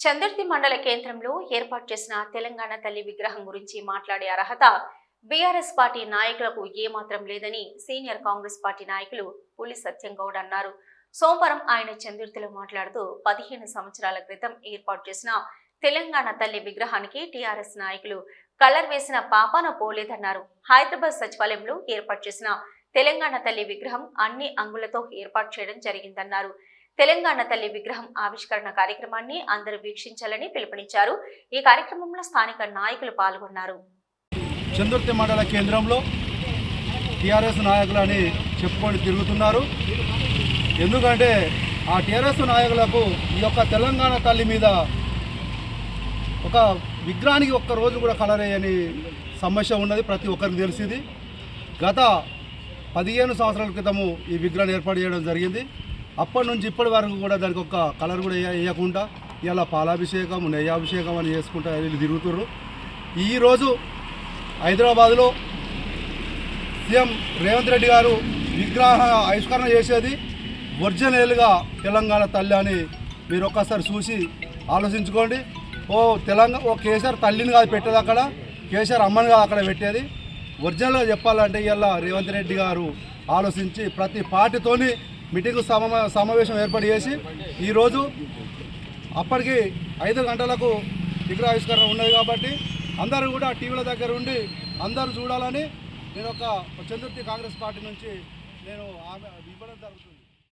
చందర్తి మండల కేంద్రంలో ఏర్పాటు చేసిన తెలంగాణ తల్లి విగ్రహం గురించి మాట్లాడే అర్హత బీఆర్ఎస్ పార్టీ నాయకులకు ఏమాత్రం లేదని సీనియర్ కాంగ్రెస్ పార్టీ నాయకులు పులి సత్యంగౌడ్ అన్నారు. సోమవారం ఆయన చందుర్తిలో మాట్లాడుతూ పదిహేను సంవత్సరాల క్రితం ఏర్పాటు చేసిన తెలంగాణ తల్లి విగ్రహానికి టీఆర్ఎస్ నాయకులు కలర్ వేసిన పాపాన పోలేదన్నారు. హైదరాబాద్ సచివాలయంలో ఏర్పాటు చేసిన తెలంగాణ తల్లి విగ్రహం అన్ని అంగులతో ఏర్పాటు చేయడం జరిగిందన్నారు. తెలంగాణ తల్లి విగ్రహం ఆవిష్కరణ కార్యక్రమాన్ని అందరూ వీక్షించాలని పిలుపునిచ్చారు. ఈ కార్యక్రమంలో స్థానిక నాయకులు పాల్గొన్నారు. చందుర్తి మండల కేంద్రంలో టీఆర్ఎస్ నాయకులని చెప్పుకొని తిరుగుతున్నారు. ఎందుకంటే ఆ టీఆర్ఎస్ నాయకులకు ఈ యొక్క తెలంగాణ తల్లి మీద ఒక విగ్రహానికి ఒక్క రోజు కూడా కలరేయని సమస్య ఉన్నది ప్రతి ఒక్కరికి తెలిసింది. గత పదిహేను సంవత్సరాల క్రితము ఈ విగ్రహాన్ని ఏర్పాటు చేయడం జరిగింది. అప్పటి నుంచి ఇప్పటి వరకు కూడా దానికి ఒక కలర్ కూడా వేయకుండా ఇలా పాలాభిషేకం నెయ్యాభిషేకం అని చేసుకుంటా వీళ్ళు తిరుగుతుర్రు. ఈరోజు హైదరాబాద్లో సీఎం రేవంత్ రెడ్డి గారు విగ్రహ ఆవిష్కరణ చేసేది ఒరిజినల్గా తెలంగాణ తల్లి అని మీరు ఒక్కసారి చూసి ఆలోచించుకోండి. ఓ తెలంగాణ ఓ కేసీఆర్ తల్లిని కాదు పెట్టేది అక్కడ కేసీఆర్ అమ్మని కాదు అక్కడ పెట్టేది. ఒరిజినల్గా చెప్పాలంటే ఇలా రేవంత్ రెడ్డి గారు ఆలోచించి ప్రతి పార్టీతోని మీటింగ్ సమావేశం ఏర్పాటు చేసి ఈరోజు అప్పటికి ఐదు గంటలకు విగ్రహావిష్కరణ ఉన్నది కాబట్టి అందరూ కూడా టీవీల దగ్గర ఉండి అందరూ చూడాలని నేను ఒక చంద్రుతి కాంగ్రెస్ పార్టీ నుంచి నేను ఆమె ఇవ్వడం జరుగుతుంది.